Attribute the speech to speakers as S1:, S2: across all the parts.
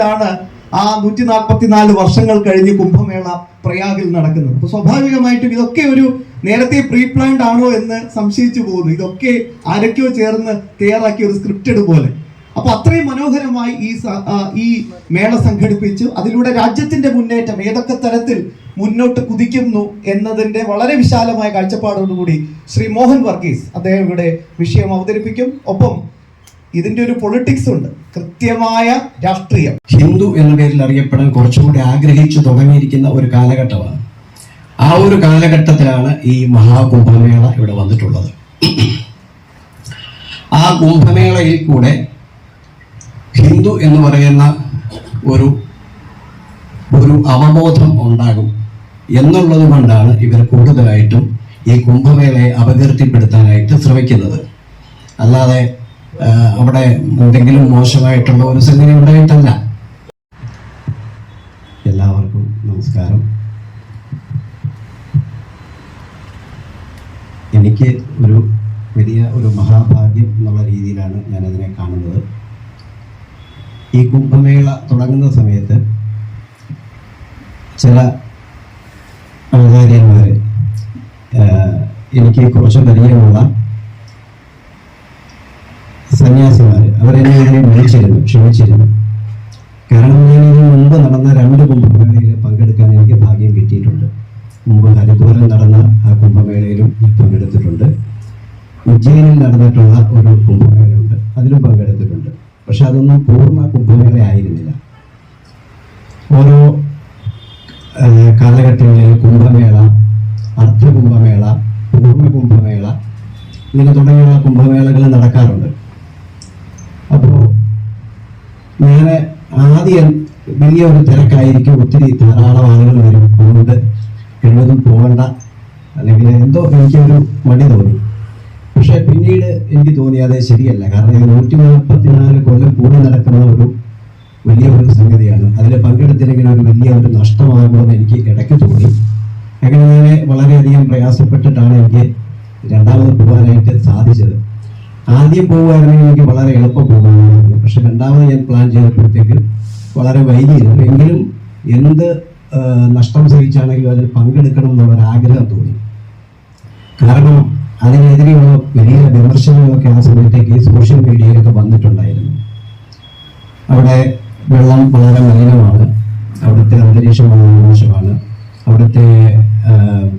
S1: ഡിസംബറിലാണ് ആ നൂറ്റി നാൽപ്പത്തിനാല് വർഷങ്ങൾ കഴിഞ്ഞ് കുംഭമേള പ്രയാഗിൽ നടക്കുന്നത്. അപ്പൊ സ്വാഭാവികമായിട്ടും ഇതൊക്കെ ഒരു നേരത്തെ പ്രീ പ്ലാൻഡ് ആണോ എന്ന് സംശയിച്ചു പോകുന്നു. ഇതൊക്കെ ആരൊക്കെയോ ചേർന്ന് തയ്യാറാക്കിയ ഒരു സ്ക്രിപ്റ്റഡ് പോലെ. അപ്പൊ അത്രയും മനോഹരമായി ഈ ഈ മേള സംഘടിപ്പിച്ചു. അതിലൂടെ രാജ്യത്തിന്റെ മുന്നേറ്റം ഏതൊക്കെ തരത്തിൽ മുന്നോട്ട് കുതിക്കുന്നു എന്നതിന്റെ വളരെ വിശാലമായ കാഴ്ചപ്പാടോടുകൂടി ശ്രീ മോഹൻ വർഗീസ് അദ്ദേഹം ഇവിടെ വിഷയം അവതരിപ്പിക്കും. ഒപ്പം ഇതിന്റെ ഒരു പൊളിറ്റിക്സ് ഉണ്ട്. കൃത്യമായ രാഷ്ട്രീയം.
S2: ഹിന്ദു എന്ന പേരിൽ അറിയപ്പെടാൻ കുറച്ചുകൂടി ആഗ്രഹിച്ചു തുടങ്ങിയിരിക്കുന്ന ഒരു കാലഘട്ടമാണ്. ആ ഒരു കാലഘട്ടത്തിലാണ് ഈ മഹാകുംഭമേള ഇവിടെ വന്നിട്ടുള്ളത്. ആ കുംഭമേളയിൽ കൂടെ ഹിന്ദു എന്ന് പറയുന്ന ഒരു ഒരു അവബോധം ഉണ്ടാകും എന്നുള്ളത് കൊണ്ടാണ് ഇവർ കൂടുതലായിട്ടും ഈ കുംഭമേളയെ അപകീർത്തിപ്പെടുത്താനായിട്ട് ശ്രമിക്കുന്നത്. അല്ലാതെ അവിടെ എന്തെങ്കിലും മോശമായിട്ടുള്ള ഒരു സംഗതി ഉണ്ടായിട്ടല്ല എല്ലാവർക്കും നമസ്കാരം. എനിക്ക് ഒരു വലിയ ഒരു മഹാഭാഗ്യം എന്നുള്ള രീതിയിലാണ് ഞാൻ അതിനെ കാണുന്നത്. ഈ കുംഭമേള തുടങ്ങുന്ന സമയത്ത് ചില ആചാര്യന്മാർ എനിക്ക് കുറച്ച് പരിചയമുള്ള സന്യാസിമാർ അവരെന്നെ ഇതിനെ വിളിച്ചിരുന്നു ക്ഷണിച്ചിരുന്നു കാരണം ഞാൻ ഇതിന് മുമ്പ് നടന്ന രണ്ട് കുംഭമേളയിൽ പങ്കെടുക്കാൻ എനിക്ക് ഭാഗ്യം കിട്ടിയിട്ടുണ്ട്. മുമ്പ് ഹരിദ്വാറിൽ നടന്ന ആ കുംഭമേളയിലും ഞാൻ പങ്കെടുത്തിട്ടുണ്ട്. ഉജ്ജയിനിൽ നടന്നിട്ടുള്ള ഒരു കുംഭമേളയുണ്ട് അതിലും പങ്കെടുത്തിട്ടുണ്ട്. പക്ഷെ അതൊന്നും പൂർണ കുംഭമേള ആയിരുന്നില്ല. ഓരോ കാലഘട്ടങ്ങളിൽ കുംഭമേള അർദ്ധ കുംഭമേള പൂർണ കുംഭമേള ഇങ്ങനെ തുടങ്ങിയുള്ള കുംഭമേളകൾ നടക്കാറുണ്ട്. അപ്പോൾ നേരെ ആദ്യം വലിയ ഒരു തിരക്കായിരിക്കും. ഒത്തിരി ധാരാളം ആളുകൾ വരും. അതുകൊണ്ട് എഴുതും പോകണ്ട. അല്ലെങ്കിൽ എന്തോ എനിക്കൊരു മടി തോന്നി. പക്ഷെ പിന്നീട് എനിക്ക് തോന്നി അത് ശരിയല്ല. കാരണം ഇത് നൂറ്റി നാൽപ്പത്തിനാല് കൊല്ലം കൂടി നടക്കുന്ന ഒരു വലിയ ഒരു സംഗതിയാണ്. അതിൽ പങ്കെടുത്തില്ലെങ്കിൽ ഒരു വലിയ ഒരു നഷ്ടമാകുമെന്ന് എനിക്ക് ഇടയ്ക്ക് തോന്നി. അങ്ങനെ വളരെയധികം പ്രയാസപ്പെട്ടിട്ടാണ് എനിക്ക് രണ്ടാമത് പോകാനായിട്ട് സാധിച്ചത്. ആദ്യം പോകുമായിരുന്നെങ്കിൽ എനിക്ക് വളരെ എളുപ്പം പോകുമായിരുന്നു. പക്ഷെ രണ്ടാമത് ഞാൻ പ്ലാൻ ചെയ്തപ്പോഴത്തേക്ക് വളരെ വൈകിയിരുന്നു. എങ്കിലും എന്ത് നഷ്ടം സഹിച്ചാണെങ്കിലും അതിൽ പങ്കെടുക്കണം എന്നുള്ള ആഗ്രഹം തോന്നി. കാരണം അതിനെതിരെയുള്ള വലിയ വിമർശനങ്ങളൊക്കെ ആ സമയത്തേക്ക് സോഷ്യൽ മീഡിയയിലൊക്കെ വന്നിട്ടുണ്ടായിരുന്നു. അവിടെ വെള്ളം വളരെ മലിനമാണ്. അവിടുത്തെ അന്തരീക്ഷം വളരെ മോശമാണ്. അവിടുത്തെ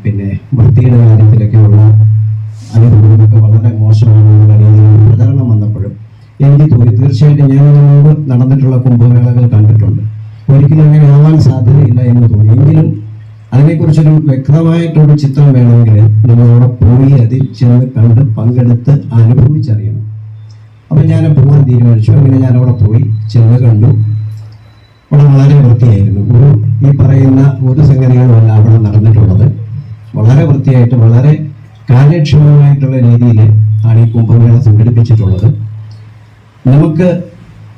S2: പിന്നെ വൃത്തിയുടെ കാര്യത്തിലൊക്കെയുള്ള അനുഭവങ്ങളൊക്കെ വളരെ മോശമാണെന്നുള്ള തീർച്ചയായിട്ടും ഞാൻ മുമ്പ് നടന്നിട്ടുള്ള കുംഭമേളകൾ കണ്ടിട്ടുണ്ട്. ഒരിക്കലും അങ്ങനെ ആവാൻ സാധ്യതയില്ല എന്ന് തോന്നി. എങ്കിലും അതിനെക്കുറിച്ചൊരു വ്യക്തമായിട്ടൊരു ചിത്രം വേണമെങ്കിൽ നമ്മൾ അവിടെ പോയി അതിൽ ചെന്ന് കണ്ട് പങ്കെടുത്ത് അനുഭവിച്ചറിയണം. അപ്പം ഞാൻ പോകാൻ തീരുമാനിച്ചു. അങ്ങനെ ഞാൻ അവിടെ പോയി ചെന്ന് കണ്ടു. അവിടെ വളരെ വൃത്തിയായിരുന്നു. ഒരു ഈ പറയുന്ന ഒരു സംഗതികളുമല്ല അവിടെ നടന്നിട്ടുള്ളത്. വളരെ വൃത്തിയായിട്ട് വളരെ കാര്യക്ഷമമായിട്ടുള്ള രീതിയിൽ ആണ് ഈ കുംഭമേള സംഘടിപ്പിച്ചിട്ടുള്ളത്. നമുക്ക്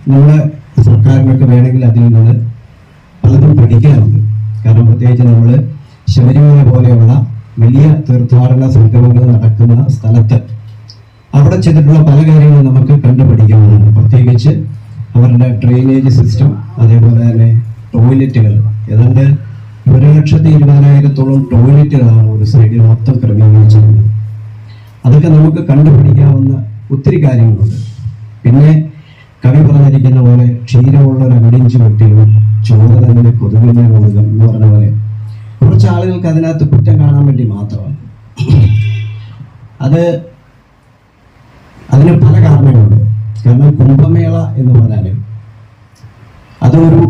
S2: നമ്മുടെ സർക്കാരിനൊക്കെ വേണമെങ്കിൽ അതിൽ നിന്ന് പലതും പഠിക്കാനുണ്ട് കാരണം പ്രത്യേകിച്ച് നമ്മൾ ശബരിമല പോലെയുള്ള വലിയ തീർത്ഥാടന സംഗമങ്ങൾ നടക്കുന്ന സ്ഥലത്ത് അവിടെ ചെയ്തിട്ടുള്ള പല കാര്യങ്ങളും നമുക്ക് കണ്ടുപഠിക്കാവുന്നതാണ്. പ്രത്യേകിച്ച് അവരുടെ ഡ്രെയിനേജ് സിസ്റ്റം അതേപോലെ തന്നെ ടോയ്ലറ്റുകൾ ഏതാണ്ട് ഒരു ലക്ഷത്തി ഇരുപതിനായിരത്തോളം ടോയ്ലറ്റുകളാണ് ഒരു സൈഡിൽ മൊത്തം ക്രമീകരിച്ചിരുന്നത് അതൊക്കെ നമുക്ക് കണ്ടുപിടിക്കാവുന്ന ഒത്തിരി കാര്യങ്ങളുണ്ട്. പിന്നെ കവി പറഞ്ഞിരിക്കുന്ന പോലെ ക്ഷീരമുള്ള ഒരു അകടിഞ്ചു വെട്ടിയും ചോര തന്നെ കൊതുകിനെ കൊതുകം എന്ന് പറഞ്ഞ പോലെ കുറച്ച് ആളുകൾക്ക് അതിനകത്ത് കുറ്റം കാണാൻ വേണ്ടി മാത്രമാണ്. അത് അതിന് പല കാരണങ്ങളുണ്ട്. കാരണം കുംഭമേള എന്ന് പറഞ്ഞാൽ അതൊരു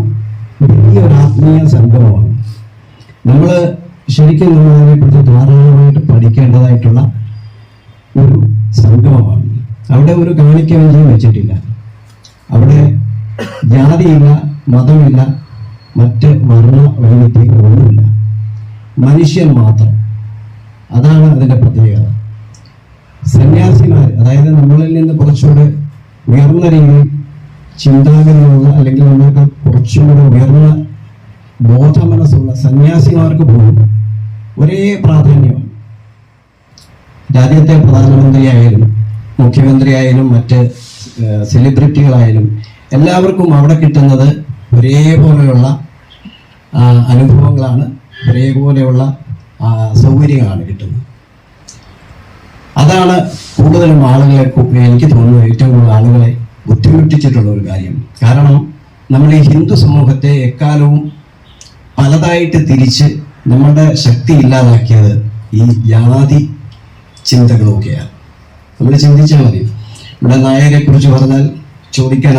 S2: വലിയ ഒരു ആത്മീയ സംഗമമാണ് നമ്മൾ ശരിക്കും നമ്മൾ അതിനെക്കുറിച്ച് ധാരാളമായിട്ട് പഠിക്കേണ്ടതായിട്ടുള്ള ഒരു സംഗമമാണ് അവിടെ ഒരു കാണിക്ക വിജയം വെച്ചിട്ടില്ല. അവിടെ ജാതിയില്ല മതമില്ല മറ്റ് വർണ വൈവിധ്യങ്ങളൊന്നുമില്ല മനുഷ്യൻ മാത്രം. അതാണ് അതിന്റെ പ്രത്യേകത. സന്യാസിമാർ അതായത് നമ്മളിൽ നിന്ന് കുറച്ചുകൂടെ ഉയർന്ന രീതിയിൽ ചിന്താഗതിയുള്ള അല്ലെങ്കിൽ നമ്മൾക്ക് കുറച്ചുകൂടെ ഉയർന്ന ബോധ മനസ്സുള്ള സന്യാസിമാർക്ക് പോലും ഒരേ പ്രാധാന്യമാണ്. രാജ്യത്തെ പ്രധാനമന്ത്രിയായാലും മുഖ്യമന്ത്രിയായാലും മറ്റ് സെലിബ്രിറ്റികളായാലും എല്ലാവർക്കും അവിടെ കിട്ടുന്നത് ഒരേപോലെയുള്ള അനുഭവങ്ങളാണ് ഒരേപോലെയുള്ള സൗകര്യങ്ങളാണ് കിട്ടുന്നത്. അതാണ് കൂടുതലും ആളുകളെ എനിക്ക് തോന്നുന്നു ഏറ്റവും കൂടുതൽ ആളുകളെ ബുദ്ധിമുട്ടിച്ചിട്ടുള്ള ഒരു കാര്യം. കാരണം നമ്മൾ ഈ ഹിന്ദു സമൂഹത്തെ എക്കാലവും പലതായിട്ട് തിരിച്ച് നമ്മുടെ ശക്തി ഇല്ലാതാക്കിയത് ഈ ജാതി ചിന്തകളൊക്കെയാണ്. നമ്മൾ ചിന്തിച്ചാൽ മതി. ഇവിടെ നായരെ കുറിച്ച് പറഞ്ഞാൽ ചോദിക്കാൻ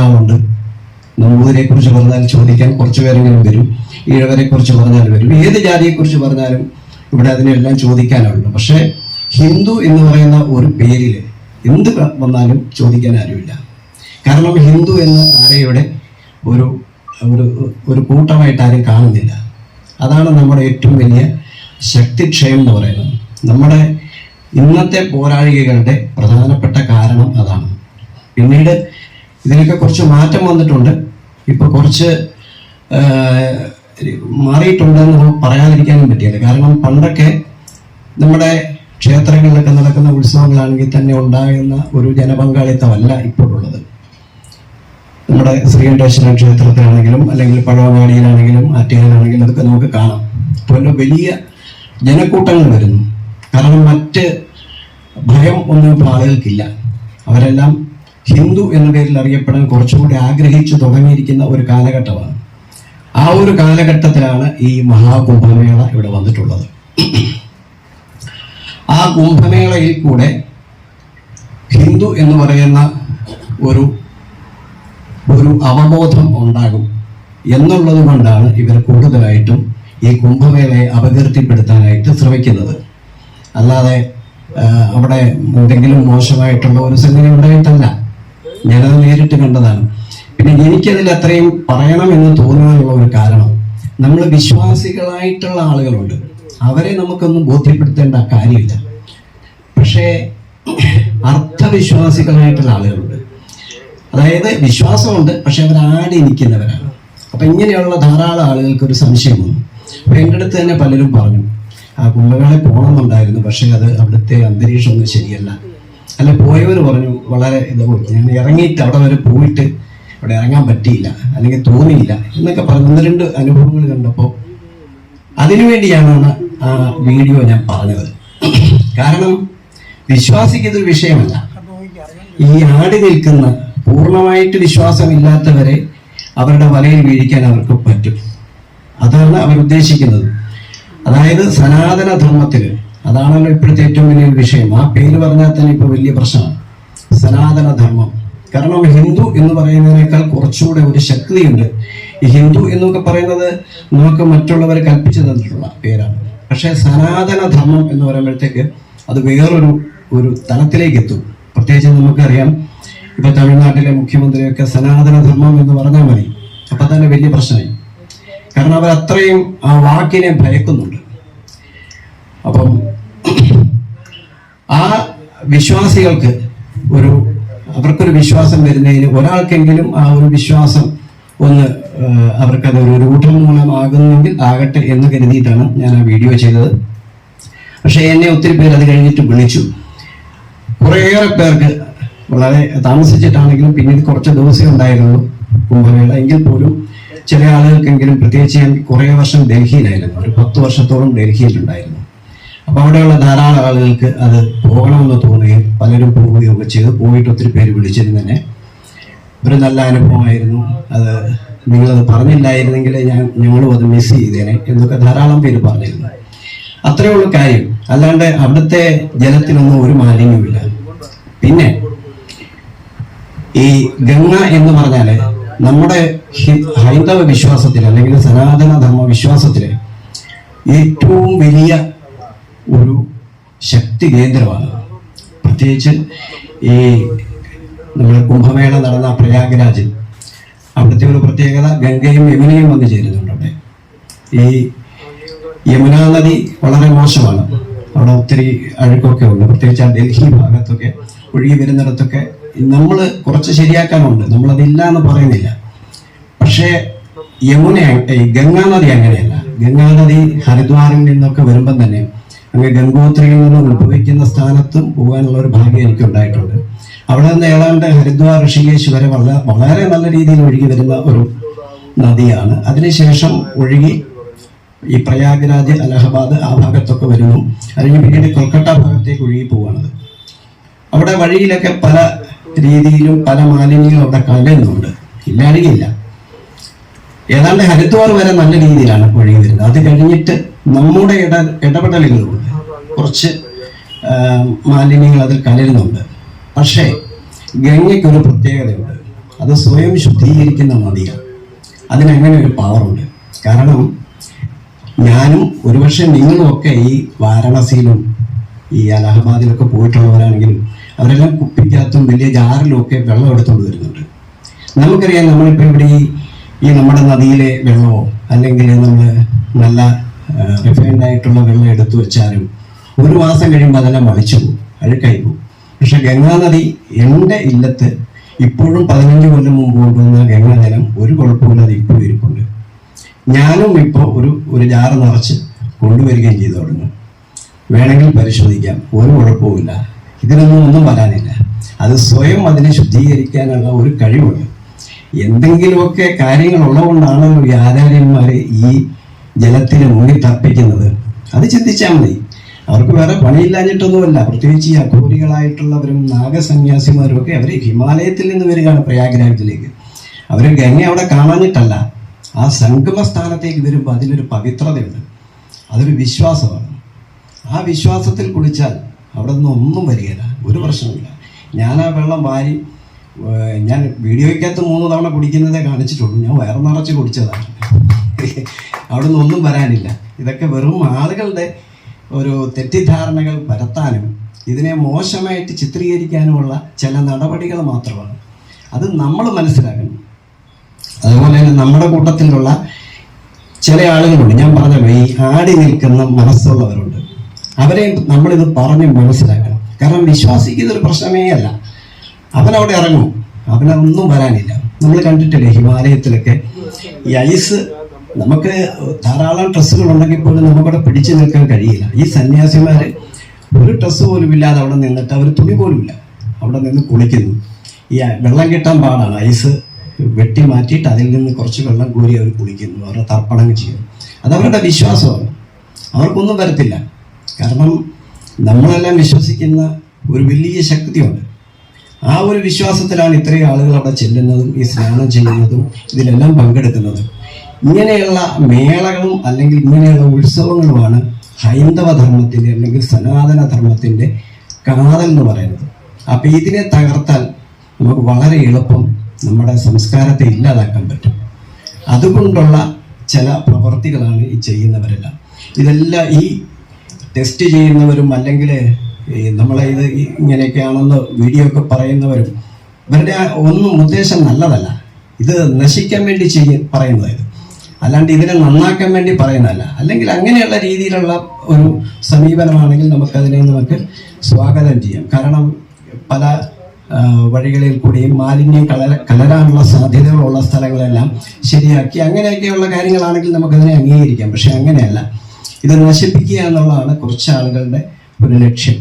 S2: നമ്പൂതിരെ കുറിച്ച് പറഞ്ഞാൽ ചോദിക്കാൻ കുറച്ച് പേരെങ്കിലും വരും. ഈഴവരെ കുറിച്ച് പറഞ്ഞാൽ വരും. ഏത് ജാതിയെ കുറിച്ച് പറഞ്ഞാലും ഇവിടെ അതിനെല്ലാം ചോദിക്കാനുണ്ട് പക്ഷേ ഹിന്ദു എന്ന് പറയുന്ന ഒരു പേരിൽ എന്ത് വന്നാലും ചോദിക്കാൻ ആരുമില്ല. കാരണം ഹിന്ദു എന്ന് ആരെയുടെ ഒരു ഒരു ഒരു കൂട്ടമായിട്ട് ആരും കാണുന്നില്ല. അതാണ് നമ്മുടെ ഏറ്റവും വലിയ ശക്തിക്ഷയം എന്ന് പറയുന്നത്. നമ്മുടെ ഇന്നത്തെ പോരാളികളുടെ പ്രധാനപ്പെട്ട കാരണം അതാണ്. പിന്നീട് ഇതിനൊക്കെ കുറച്ച് മാറ്റം വന്നിട്ടുണ്ട്. ഇപ്പൊ കുറച്ച് മാറിയിട്ടുണ്ടെന്ന് പറയാതിരിക്കാനും പറ്റില്ല. കാരണം പണ്ടൊക്കെ നമ്മുടെ ക്ഷേത്രങ്ങളിലൊക്കെ നടക്കുന്ന ഉത്സവങ്ങളാണെങ്കിൽ തന്നെ ഉണ്ടാകുന്ന ഒരു ജനപങ്കാളിത്തമല്ല ഇപ്പോഴുള്ളത്. നമ്മുടെ ശ്രീകണ്ഠേശ്വര ക്ഷേത്രത്തിലാണെങ്കിലും അല്ലെങ്കിൽ പഴവങ്ങാടിയിലാണെങ്കിലും ആറ്റുകാലാണെങ്കിലും അതൊക്കെ നമുക്ക് കാണാം. അപ്പോൾ വലിയ ജനക്കൂട്ടങ്ങൾ വരുന്നു. കാരണം മറ്റ് ഭയം ഒന്നും ഇപ്പോൾ ആളുകൾക്കില്ല അവരെല്ലാം ഹിന്ദു എന്ന പേരിൽ അറിയപ്പെടാൻ കുറച്ചുകൂടി ആഗ്രഹിച്ചു തുടങ്ങിയിരിക്കുന്ന ഒരു കാലഘട്ടമാണ്. ആ ഒരു കാലഘട്ടത്തിലാണ് ഈ മഹാകുംഭമേള ഇവിടെ വന്നിട്ടുള്ളത്. ആ കുംഭമേളയിൽ കൂടെ ഹിന്ദു എന്ന് പറയുന്ന ഒരു ഒരു അവബോധം ഉണ്ടാകും എന്നുള്ളത് കൊണ്ടാണ് ഇവർ കൂടുതലായിട്ടും ഈ കുംഭമേളയെ അപകീർത്തിപ്പെടുത്താനായിട്ട് ശ്രമിക്കുന്നത്. അല്ലാതെ അവിടെ എന്തെങ്കിലും മോശമായിട്ടുള്ള ഒരു സംഗതി ഉണ്ടായിട്ടല്ല. ഞാനത് നേരിട്ട് കണ്ടതാണ്. പിന്നെ എനിക്കതിൽ അത്രയും പറയണമെന്ന് തോന്നുവാനുള്ള ഒരു കാരണം നമ്മൾ വിശ്വാസികളായിട്ടുള്ള ആളുകളുണ്ട്. അവരെ നമുക്കൊന്നും ബോധ്യപ്പെടുത്തേണ്ട കാര്യമില്ല. പക്ഷേ അർത്ഥവിശ്വാസികളായിട്ടുള്ള ആളുകളുണ്ട്. അതായത് വിശ്വാസമുണ്ട് പക്ഷെ അവർ ആടി നിൽക്കുന്നവരാണ്. അപ്പൊ ഇങ്ങനെയുള്ള ധാരാളം ആളുകൾക്ക് ഒരു സംശയം വന്നു അപ്പൊ എന്റെ അടുത്ത് തന്നെ പലരും പറഞ്ഞു ആ കുംഭമേള പോകണമെന്നുണ്ടായിരുന്നു. പക്ഷേ അത് അവിടുത്തെ അന്തരീക്ഷം ഒന്നും ശരിയല്ല. അല്ല പോയവർ പറഞ്ഞു വളരെ ഇത് ഞാൻ ഇറങ്ങിയിട്ട് അവിടെ വരെ പോയിട്ട് അവിടെ ഇറങ്ങാൻ പറ്റിയില്ല അല്ലെങ്കിൽ തോന്നിയില്ല എന്നൊക്കെ പറഞ്ഞു. ഒന്ന് രണ്ട് അനുഭവങ്ങൾ കണ്ടപ്പോൾ അതിനുവേണ്ടിയാണ് ആ വീഡിയോ ഞാൻ പറഞ്ഞത്. കാരണം വിശ്വാസിക്കുന്നൊരു വിഷയമല്ല. ഈ ആടി നിൽക്കുന്ന പൂർണമായിട്ട് വിശ്വാസമില്ലാത്തവരെ അവരുടെ വലയിൽ വീഴിക്കാൻ അവർക്ക് പറ്റും. അതാണ് അവർ ഉദ്ദേശിക്കുന്നത്. അതായത് സനാതന ധർമ്മത്തിൽ അതാണല്ലോ ഇപ്പോഴത്തെ ഏറ്റവും വലിയ വിഷയം. ആ പേര് പറഞ്ഞാൽ തന്നെ ഇപ്പോൾ വലിയ പ്രശ്നമാണ്. സനാതന ധർമ്മം കാരണം ഹിന്ദു എന്ന് പറയുന്നതിനേക്കാൾ കുറച്ചുകൂടെ ഒരു ശക്തിയുണ്ട്. ഈ ഹിന്ദു എന്നൊക്കെ പറയുന്നത് നമുക്ക് മറ്റുള്ളവരെ കൽപ്പിച്ചു തന്നിട്ടുള്ള പേരാണ്. പക്ഷേ സനാതന ധർമ്മം എന്ന് പറയുമ്പോഴത്തേക്ക് അത് വേറൊരു ഒരു തലത്തിലേക്ക് എത്തും. പ്രത്യേകിച്ച് നമുക്കറിയാം ഇപ്പൊ തമിഴ്നാട്ടിലെ മുഖ്യമന്ത്രിയൊക്കെ സനാതന ധർമ്മം എന്ന് പറഞ്ഞാൽ മതി. അപ്പൊ തന്നെ വലിയ പ്രശ്നമായി. കാരണം അവർ അത്രയും ആ വാക്കിനെ ഭയക്കുന്നുണ്ട്. അപ്പം ആ വിശ്വാസികൾക്ക് ഒരു അവർക്കൊരു വിശ്വാസം വരുന്നതിന് ഒരാൾക്കെങ്കിലും ആ ഒരു വിശ്വാസം ഒന്ന് അവർക്കത് ഒരു രൂഢമൂലമാകുന്നെങ്കിൽ ആകട്ടെ എന്ന് കരുതിയിട്ടാണ് ഞാൻ ആ വീഡിയോ ചെയ്തത്. പക്ഷേ എന്നെ ഒത്തിരി പേര് അത് കഴിഞ്ഞിട്ട് വിളിച്ചു. കുറേയേറെ പേർക്ക് വളരെ താമസിച്ചിട്ടാണെങ്കിലും പിന്നീട് കുറച്ച് ദിവസമേ ഉണ്ടായിരുന്നുള്ളൂ കുംഭമേള. എങ്കിൽ പോലും ചില ആളുകൾക്കെങ്കിലും പ്രത്യേകിച്ച് ഞാൻ കുറേ വർഷം ഡൽഹിയിലായിരുന്നു. ഒരു പത്ത് വർഷത്തോളം ഡൽഹിയിലുണ്ടായിരുന്നു. അപ്പൊ അവിടെയുള്ള ധാരാളം ആളുകൾക്ക് അത് പോകണമെന്ന് തോന്നുകയും പലരും പോവുകയും ഒക്കെ ചെയ്ത്. പോയിട്ട് ഒത്തിരി പേര് വിളിച്ചിരുന്നു തന്നെ ഒരു നല്ല അനുഭവമായിരുന്നു. അത് നിങ്ങളത് പറഞ്ഞില്ലായിരുന്നെങ്കിൽ ഞാൻ ഞങ്ങളും അത് മിസ് ചെയ്തേനെ എന്നൊക്കെ ധാരാളം പേര് പറഞ്ഞിരുന്നു. അത്രയേ ഉള്ളൂ കാര്യം. അല്ലാണ്ട് അവിടുത്തെ ജലത്തിനൊന്നും ഒരു മാലിന്യമില്ല പിന്നെ ഈ ഗംഗ എന്ന് പറഞ്ഞാൽ നമ്മുടെ ഹൈന്ദവ വിശ്വാസത്തിൽ അല്ലെങ്കിൽ സനാതന ധർമ്മ വിശ്വാസത്തിൽ ഏറ്റവും വലിയ ഒരു ശക്തി കേന്ദ്രമാണ്. പ്രത്യേകിച്ച് ഈ നമ്മുടെ കുംഭമേള നടന്ന പ്രയാഗ്രാജിൽ അവിടുത്തെ ഒരു പ്രത്യേകത ഗംഗയും യമുനയും വന്നു ചേരുന്നുണ്ട്. അവിടെ ഈ യമുനാ നദി വളരെ മോശമാണ്. അവിടെ ഒത്തിരി അഴുക്കൊക്കെ ഉണ്ട്. പ്രത്യേകിച്ച് ആ ഡൽഹി ഭാഗത്തൊക്കെ ഒഴുകി വരുന്നിടത്തൊക്കെ നമ്മൾ കുറച്ച് ശരിയാക്കാനുണ്ട്. നമ്മളതില്ല എന്ന് പറയുന്നില്ല. പക്ഷേ യമുന ഗംഗാനദി ഗംഗാ നദി അങ്ങനെയല്ല. ഗംഗാനദി ഹരിദ്വാറിൽ നിന്നൊക്കെ വരുമ്പം തന്നെ അങ്ങ് ഗംഗോത്രിയിൽ നിന്ന് ഉത്ഭവിക്കുന്ന സ്ഥാനത്തും പോകാനുള്ള ഒരു ഭാഗ്യം എനിക്ക് ഉണ്ടായിട്ടുണ്ട്. അവിടെ നിന്ന് ഏതാണ്ട് ഹരിദ്വാർ ഋഷികേശ് വരെ വളരെ വളരെ നല്ല രീതിയിൽ ഒഴുകി വരുന്ന ഒരു നദിയാണ്. അതിനുശേഷം ഒഴുകി ഈ പ്രയാഗ്രാജ് അലഹബാദ് ആ ഭാഗത്തൊക്കെ വരുന്നു. അല്ലെങ്കിൽ പിന്നീട് കൊൽക്കട്ട ഭാഗത്തേക്ക് ഒഴുകി പോവാണത്. അവിടെ വഴിയിലൊക്കെ പല രീതിയിലും പല മാലിന്യങ്ങളും അവിടെ കലരുന്നുണ്ട് ഇല്ലാഴികയില്ല ഏതാണ്ട് ഹരിദ്വാർ വരെ നല്ല രീതിയിലാണ് ഒഴുകി വരുന്നത്. അത് കഴിഞ്ഞിട്ട് നമ്മുടെ ഇട ഇടപെടലുകളുണ്ട് കുറച്ച് മാലിന്യങ്ങൾ അതിൽ കലരുന്നുണ്ട്. പക്ഷേ ഗംഗയ്ക്കൊരു പ്രത്യേകതയുണ്ട്. അത് സ്വയം ശുദ്ധീകരിക്കുന്ന നദിയാണ്. അതിനങ്ങനെ ഒരു പവറുണ്ട് കാരണം ഞാനും ഒരുപക്ഷെ നിങ്ങളും ഒക്കെ ഈ വാരണാസിയിലും ഈ അലഹബാദിലൊക്കെ പോയിട്ടുള്ളവരാണെങ്കിലും അവരെല്ലാം കുപ്പിക്കകത്തും വലിയ ജാറിലും ഒക്കെ വെള്ളം എടുത്തുകൊണ്ട് വരുന്നുണ്ട്. നമുക്കറിയാം നമ്മളിപ്പോൾ ഇവിടെ ഈ ഈ നമ്മുടെ നദിയിലെ വെള്ളമോ അല്ലെങ്കിൽ നമ്മൾ നല്ല റിഫൈൻഡ് ആയിട്ടുള്ള വെള്ളം എടുത്തു വെച്ചാലും ഒരു മാസം കഴിയുമ്പോൾ അതെല്ലാം വലിച്ചു പോകും. അഴുക്കായി പോകും. പക്ഷെ ഗംഗാനദി എന്റെ ഇല്ലത്ത് ഇപ്പോഴും പതിനഞ്ച് കൊല്ലം മുമ്പ് കൊണ്ടുവന്ന ഗംഗാജലം ഒരു കുഴപ്പമില്ലാതെ ഇപ്പോഴും ഇരിപ്പുണ്ട്. ഞാനും ഇപ്പോൾ ഒരു ഒരു ജാറ് നിറച്ച് കൊണ്ടുവരികയും ചെയ്തു തുടങ്ങും. വേണമെങ്കിൽ പരിശോധിക്കാം. ഒരു കുഴപ്പവുമില്ല. ഇതിനൊന്നും ഒന്നും വരാനില്ല. അത് സ്വയം അതിനെ ശുദ്ധീകരിക്കാനുള്ള ഒരു കഴിവുണ്ട്. എന്തെങ്കിലുമൊക്കെ കാര്യങ്ങൾ ഉള്ളതുകൊണ്ടാണല്ലോ ഈ ആചാര്യന്മാർ ഈ ജലത്തിന് മുങ്ങി തർപ്പിക്കുന്നത് അത് ചിന്തിച്ചാൽ മതി. അവർക്ക് വേറെ പണിയില്ലാഞ്ഞിട്ടൊന്നുമല്ല. പ്രത്യേകിച്ച് ഈ അഘോരികളായിട്ടുള്ളവരും നാഗസന്യാസിമാരും ഒക്കെ അവർ ഹിമാലയത്തിൽ നിന്ന് വരികയാണ് പ്രയാഗ്രാജിലേക്ക്. അവർ ഗംഗ അവിടെ കാണാഞ്ഞിട്ടല്ല. ആ സംഗമ സ്ഥാനത്തേക്ക് വരുമ്പോൾ അതിലൊരു പവിത്രതയുണ്ട്. അതൊരു വിശ്വാസമാണ്. ആ വിശ്വാസത്തിൽ കുളിച്ചാൽ അവിടെ നിന്ന് ഒന്നും വരികയില്ല. ഒരു പ്രശ്നമില്ല ഞാൻ ആ വെള്ളം വാരി ഞാൻ വീഡിയോയ്ക്കകത്ത് മൂന്ന് തവണ കുടിക്കുന്നതേ കാണിച്ചിട്ടുള്ളൂ. ഞാൻ വയറു നിറച്ച് കുടിച്ചതാണ്. അവിടെ നിന്ന് ഒന്നും വരാനില്ല. ഇതൊക്കെ വെറും ആളുകളുടെ ഒരു തെറ്റിദ്ധാരണകൾ പരത്താനും ഇതിനെ മോശമായിട്ട് ചിത്രീകരിക്കാനുമുള്ള ചില നടപടികൾ മാത്രമാണ്. അത് നമ്മൾ മനസ്സിലാക്കണം. അതുപോലെ തന്നെ നമ്മുടെ കൂട്ടത്തിലുള്ള ചില ആളുകളുണ്ട്. ഞാൻ പറഞ്ഞല്ലോ ഈ ആടി നിൽക്കുന്ന മനസ്സുള്ളവരുണ്ട്. അവരെ നമ്മളിത് പറഞ്ഞ് മനസ്സിലാക്കണം. കാരണം വിശ്വാസിക്ക് ഇതൊരു പ്രശ്നമേ അല്ല. അവനവിടെ ഇറങ്ങും. അവനൊന്നും വരാനില്ല. നമ്മൾ കണ്ടിട്ടില്ലേ ഹിമാലയത്തിലൊക്കെ ഈ ഐസ് നമുക്ക് ധാരാളം ഡ്രസ്സുകൾ ഉണ്ടെങ്കിൽ പോലും നമുക്കവിടെ പിടിച്ചു നിൽക്കാൻ കഴിയില്ല. ഈ സന്യാസിമാര് ഒരു ഡ്രസ്സ് പോലും ഇല്ലാതെ അവിടെ നിന്നിട്ട് അവർ തുണി പോലും ഇല്ല. അവിടെ നിന്ന് കുളിക്കുന്നു. ഈ വെള്ളം കിട്ടാൻ പാടാണ്. ഐസ് വെട്ടി മാറ്റിയിട്ട് അതിൽ നിന്ന് കുറച്ച് വെള്ളം കോരി അവർ കുളിക്കുന്നു. അവരുടെ തർപ്പണം ചെയ്യുന്നു അതവരുടെ വിശ്വാസമാണ്. അവർക്കൊന്നും വരത്തില്ല. കാരണം നമ്മളെല്ലാം വിശ്വസിക്കുന്ന ഒരു വലിയ ശക്തിയുണ്ട്. ആ ഒരു വിശ്വാസത്തിലാണ് ഇത്രയും ആളുകൾ അവിടെ ചെല്ലുന്നതും ഈ സ്നാനം ചെയ്യുന്നതും ഇതിലെല്ലാം പങ്കെടുക്കുന്നതും. ഇങ്ങനെയുള്ള മേളകളും അല്ലെങ്കിൽ ഇങ്ങനെയുള്ള ഉത്സവങ്ങളുമാണ് ഹൈന്ദവ ധർമ്മത്തിന്റെ അല്ലെങ്കിൽ സനാതന ധർമ്മത്തിന്റെ കാതൽ എന്ന് പറയുന്നത്. അപ്പം ഇതിനെ തകർത്താൽ നമുക്ക് വളരെ എളുപ്പം നമ്മുടെ സംസ്കാരത്തെ ഇല്ലാതാക്കാൻ പറ്റും. അതുകൊണ്ടുള്ള ചില പ്രവർത്തികളാണ് ഈ ചെയ്യുന്നവരെല്ലാം. ഇതെല്ലാം ഈ ടെസ്റ്റ് ചെയ്യുന്നവരും അല്ലെങ്കിൽ നമ്മളെ ഇത് ഇങ്ങനെയൊക്കെയാണെന്ന് വീഡിയോ ഒക്കെ പറയുന്നവരും ഇവരുടെ ഒന്നും ഉദ്ദേശം നല്ലതല്ല. ഇത് നശിക്കാൻ വേണ്ടി ചെയ്യ പറയുന്നത് ഇത് അല്ലാണ്ട് ഇതിനെ നന്നാക്കാൻ വേണ്ടി പറയുന്നതല്ല. അല്ലെങ്കിൽ അങ്ങനെയുള്ള രീതിയിലുള്ള ഒരു സമീപനമാണെങ്കിൽ നമുക്കതിനെ നമുക്ക് സ്വാഗതം ചെയ്യാം. കാരണം പല വഴികളിൽ കൂടിയും മാലിന്യം കല കലരാനുള്ള സാധ്യതകളുള്ള സ്ഥലങ്ങളെല്ലാം ശരിയാക്കി അങ്ങനെയൊക്കെയുള്ള കാര്യങ്ങളാണെങ്കിൽ നമുക്കതിനെ അംഗീകരിക്കാം. പക്ഷെ അങ്ങനെയല്ല. ഇത് നശിപ്പിക്കുക എന്നുള്ളതാണ് കുറച്ച് ആളുകളുടെ ഒരു ലക്ഷ്യം.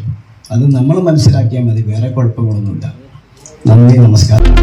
S2: അത് നമ്മൾ മനസ്സിലാക്കിയാൽ മതി. വേറെ കുഴപ്പങ്ങളൊന്നുമില്ല. നന്ദി നമസ്കാരം.